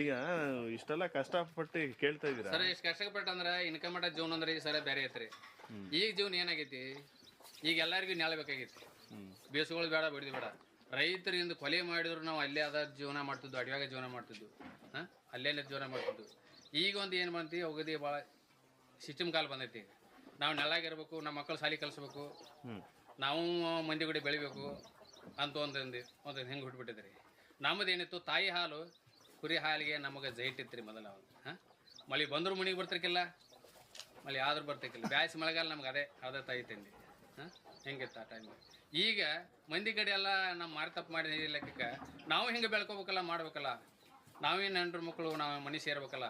ಈಗ ಇಷ್ಟೆಲ್ಲ ಕಷ್ಟಪಟ್ಟು ಕೇಳ್ತಾ ಇದೀರಾ ಸರ್ ಇಷ್ಟು ಕಷ್ಟಪಟ್ಟು ಅಂದ್ರೆ ಇನ್ಕಮ್ ಮಾಡೋ ಜೀವನ ಅಂದ್ರೆ ಈ ಸರ ಬೇರೆ ಐತ್ರಿ. ಈಗ ಜೀವನ ಏನಾಗೈತಿ? ಈಗ ಎಲ್ಲರಿಗೂ ನೆಲ ಬೇಕಾಗೈತಿ. ಬೇಸುಗಳು ಬೇಡ ಬಿಡಿದು ಬೇಡ. ರೈತರಿಂದ ಕೊಲೆ ಮಾಡಿದ್ರು ನಾವು ಅಲ್ಲೇ ಅದ ಜೀವನ ಮಾಡ್ತಿದ್ವು ಅಡಿಯಾಗ ಜೀವನ ಮಾಡ್ತಿದ್ವು ಹಾಂ? ಅಲ್ಲೇ ಜೀವನ ಮಾಡ್ತಿದ್ವು ಈಗ ಒಂದು ಏನು ಬಂತಿ ಹೋಗದಿ ಭಾಳ ಸಿಸ್ಟಮ್ ಕಾಲ ಬಂದೈತಿ. ಈಗ ನಾವು ನೆಲಾಗಿರ್ಬೇಕು ನಮ್ಮ ಮಕ್ಕಳು ಸಾಲಿ ಕಲಿಸ್ಬೇಕು. ನಾವು ಮಂದಿ ಬೆಳಿಬೇಕು ಅಂತ ಒಂದು ಒಂದು ಹೆಂಗೆ ಹುಟ್ಬಿಟ್ಟಿದ್ರಿ. ನಮ್ಮದೇನಿತ್ತು ತಾಯಿ ಹಾಲು ಕುರಿ ಹಾಲಿಗೆ ನಮಗೆ ಜೈಟ್ ಇತ್ತು ರೀ ಮೊದಲು ಅವಾಗ. ಹಾಂ? ಮಳೆ ಬಂದರೂ ಮನೆಗೆ ಬರ್ತಿರ್ಕಿಲ್ಲ, ಮಳೆ ಆದರೂ ಬರ್ತಿರ್ಕಿಲ್ಲ. ಬ್ಯಾಸಿ ಮಳೆಗಾಲ ನಮ್ಗೆ ಅದೇ ಅದೇ ತಾಯಿ ಹಾಂ? ಹೆಂಗಿತ್ತು ಆ ಟೈಮ್ ಈಗ ಮಂದಿ ಕಡೆ ಎಲ್ಲ ನಮ್ಮ ಮಾರ್ತಪ್ಪ ತಪ್ಪು ಮಾಡಿ ಲೆಕ್ಕಕ್ಕೆ ನಾವು ಹೆಂಗೆ ಬೆಳ್ಕೋಬೇಕಲ್ಲ, ಮಾಡ್ಬೇಕಲ್ಲ? ನಾವೇನು ಹೆಂಡ್ರ ಮಕ್ಕಳು ನಾವು ಮನೆ ಸೇರ್ಬೇಕಲ್ಲ?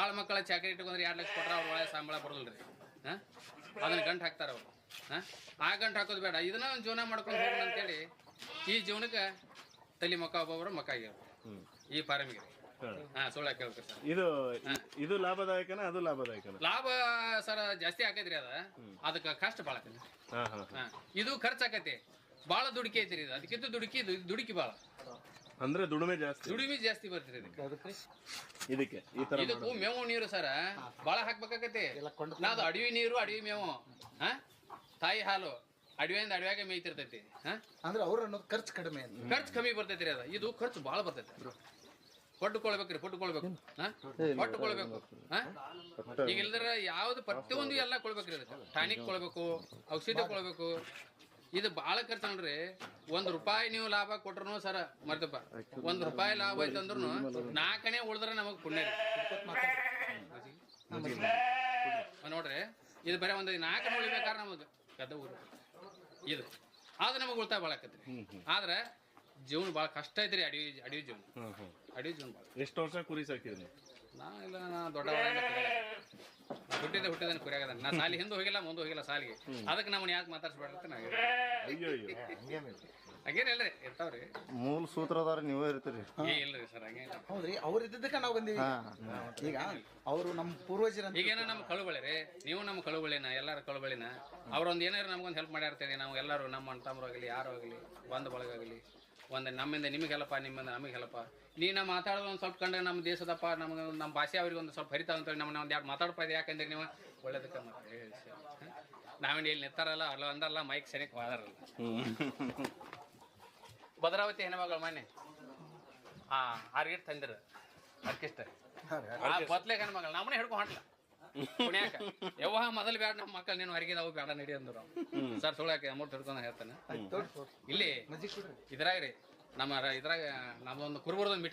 ಆಳು ಮಕ್ಕಳ ಚಾಕರಿ ಇಟ್ಕೊಂಡ್ರೆ ಎರಡು ಲಕ್ಷ ಕೊಟ್ರೆ ಅವ್ರ ಒಳ್ಳೆ ಸಂಬಳ ಬರೋಲ್ಲ ರೀ ಹಾಂ? ಅದನ್ನ ಗಂಟು ಹಾಕ್ತಾರೆ ಅವರು. ಹಾಂ? ಆ ಗಂಟು ಹಾಕೋದು ಬೇಡ. ಇದನ್ನ ಒಂದು ಜೀವನ ಮಾಡ್ಕೊಂಡು ಹೋಗೋಣ ಅಂತೇಳಿ ಈ ಜೀವನಕ್ಕೆ ತಲೆ ಮಕ್ಕ ಒಬ್ಬೊಬ್ಬರು ಮಕ್ಕ ಆಗ್ಯಾವ ಈ ಫಾರ್ಮಿಗೆ. ಹಾ. ಸೋಳ ಸುಳ್ಳು ಕೇಳ್ಬೇಕು ಸರ್. ಇದು ಇದು ಲಾಭದಾಯಕನ ಅದು ಲಾಭದಾಯಕನ? ಲಾಭ ಸರ್ ಜಾಸ್ತಿ ಆಕೈತ್ರಿ ಅದ. ಅದಕ್ಕೆ ಕಷ್ಟ ಭಾಳ ಆಕೈತಿ ಹಾ ಹಾ ಹಾಂ. ಇದು ಖರ್ಚು ಆಕೈತಿ ಭಾಳ ದುಡುಕಿ ಐತ್ರಿ ಇದು. ಅದಕ್ಕಿಂತ ದುಡುಕಿ ಇದು ದುಡುಕಿ ಭಾಳ. ಅಂದ್ರೆ ದುಡಿಮೆ ಜಾಸ್ತಿ. ದುಡಿಮೆ ಜಾಸ್ತಿ ಬರ್ತೀರಿ ಇದಕ್ಕೆ. ಇದಕ್ಕೆ ಈ ತರ ಇದಕ್ಕೂ ಮೇವು ನೀರು ಸರ ಭಾಳ ಹಾಕ್ಬೇಕಾಕತಿ. ನಾದು ಅಡವಿ ನೀರು ಅಡವಿ ಮೇವು. ಹಾ? ತಾಯಿ ಹಾಲು. ಅಡವಿಯಿಂದ ಅಡವ್ಯಾಗ ಮೇಯ್ತಿರ್ತೈತಿ. ಹಾ? ಅಂದ್ರೆ ಅವ್ರು ಅನ್ನೋದು ಖರ್ಚು ಕಡಿಮೆ ಅಂತ. ಖರ್ಚು ಕಮ್ಮಿ ಬರ್ತೈತಿ ರೀ ಅದ. ಇದು ಖರ್ಚು ಭಾಳ ಬರ್ತೈತಿ. ಪಟ್ಟುಕೊಳ್ಬೇಕ್ರಿ ಪಟ್ಟುಕೊಳ್ಬೇಕು. ಹಾ? ಹಾ? ಈಗ ಇಲ್ದ್ರ ಯಾವ್ದು ಪ್ರತಿಯೊಂದು ಎಲ್ಲ ಕೊಳ್ಬೇಕ್ರಿ ಅದಕ್ಕೆ. ಟಾನಿಕ್ ಕೊಡ್ಬೇಕು ಔಷಧಿ ಕೊಳ್ಬೇಕು. ಇದು ಭಾಳ ಖರ್ಚು ನೋಡ್ರಿ. ಒಂದ್ ರೂಪಾಯಿ ನೀವು ಲಾಭ ಕೊಟ್ರು ಸರ ಮರ್ತಪ್ಪ. ಒಂದ್ ರೂಪಾಯಿ ಲಾಭ ಐತೆ ಅಂದ್ರು ನಾಲ್ಕನೇ ಉಳಿದ್ರೆ ನಮಗ್ ಪುಣ್ಯ ನೋಡ್ರಿ. ಇದು ಬರೀ ಒಂದು ನಾಲ್ಕನೇ ಉಳಿಬೇಕಾದ್ರೆ ನಮಗ್ ಗದ್ದ ಊರು. ಇದು. ಆದ್ರೆ ನಮಗೆ ಉಳಿತಾಯ ಭಾಳ ಆಕತ್ರಿ. ಆದ್ರೆ ಜೀವನ ಭಾಳ ಕಷ್ಟ ಐತ್ರಿ ಅಡಿ ಅಡಿ ಜೀವನ. ಅಡಿ ಅಡವಿ ಜೀವನ ಭಾಳ. ಎಷ್ಟು ವರ್ಷ ಕುರಿ ಸಾಕಿದ್ರಿ ನಾ ಇಲ್ಲ ನಾ ದೊಡ್ಡ ಹುಟ್ಟಿದ ಕುರಿಯಾಗದ ನಾ ಸಾಲಿ ಹಿಂದೆ ಹೋಗಿಲ್ಲ ಮುಂದೆ ಹೋಗಿಲ್ಲ ಸಾಲಿಗೆ. ಅದಕ್ಕೆ ನಮ್ಮನ್ನ ಯಾಕೆ ಮಾತಾಡ್ಸ್ಬೇಡ್ರಿ ಅಂತ ನಾ. ಅಯ್ಯೋ ಅಯ್ಯೋ. ಹಂಗೇನಿಲ್ರಿ ಇರ್ತಾವ್ರಿ. ಮೂಲ ಸೂತ್ರಧಾರ ನೀವೇ ಇರ್ತೀರಿ. ಏ ಇಲ್ರಿ ಸರ್ ಹೌದ್ರಿ ಅವ್ರು ಇದ್ದಕ್ಕೆ ನಾವು ಬಂದೀವಿ. ಈಗ ಅವರು ನಮ್ಮ ಪೂರ್ವಜರ ಈಗೇನೋ ನಮ್ಮ ಕಳುಬಳಿರಿ ನೀವು ನಮ್ಮ ಕಳುಬಳಿನ ಎಲ್ಲರ ಕಳುಬಳಿನ? ಅವ್ರೊಂದು ಏನಾರು ನಮ್ಗೊಂದು ಹೆಲ್ಪ್ ಮಾಡ್ಯಾರ್ತೇವೆ ನಾವು ಎಲ್ಲರೂ ನಮ್ಮ ಅಣ್ಣ ತಮ್ಮರು ಆಗಲಿ ಯಾರು ಆಗಲಿ ಬಂಧು ಬಳಗಾಗಲಿ ಒಂದು ನಮ್ಮಿಂದ ನಿಮಗೆ ಹೆಲಪ ನಿಮ್ಮಿಂದ ನಮಗೆ ಹೆಲಪ. ನೀ ನಮ್ಮ ಮಾತಾಡೋದು ಒಂದು ಸ್ವಲ್ಪ ಕಂಡ್ರೆ ನಮ್ಮ ದೇಶದಪ್ಪ ನಮ್ಗೆ ನಮ್ಮ ಭಾಷೆ ಅವ್ರಿಗೆ ಒಂದು ಸ್ವಲ್ಪ ಹರಿತಾವ ಅಂತೇಳಿ ನಮ್ಮನ್ನ ಒಂದು ಎರಡು ಮಾತಾಡಪ್ಪ ಇದೆ ಯಾಕಂದ್ರೆ ನೀವು ಒಳ್ಳೇದಕ್ಕೆ ಮತ್ತೆ ಹೇಳಿ ನಾವೇನು ಇಲ್ಲಿ ನಿಂತಾರಲ್ಲ ಅಲ್ಲ ಅಂದಲ್ಲ ಮೈಕ್ ಸನಿಕ್ ವಾದಾರಲ್ಲ ಭದ್ರಾವತಿ ಹೆಣ್ಮಗಳು ಮೊನ್ನೆ ಹಾಂ ಆರ್ಗಿಟ್ ತಂದಿರ. ಅರ್ಕಿಸ್ತಾರೆ ಆ ಬತ್ಲೆ ಹೆಣ್ಮಗಳು. ನಮ್ಮನೆ ಹಿಡ್ಕೊಂಡು ಹೊಂಟ್ಲ. ಪುಣ್ಯಾಕ. ಯವ್ವ ಮೊದಲು ಬೇಡ ನಮ್ಮ ಮಕ್ಕಳು ನೀನು ಹೊರಗಿದಾವು ಬೇಡ ನಡಿ ಅಂದ್ರು ಸರ್ ಸುಳ್ಳಾಕೆ ಅಮೌಂಟ್ ಹಿಡ್ಕೊಂಡು ಹೇಳ್ತಾನೆ. ಇಲ್ಲಿ ಇದ್ರಾಗ ರೀ ನಮ್ಮ ಇದ್ರಾಗ ಒಂದು ಕುರುಬರ್ದೊಂದು ಮೀಟಿಂಗ್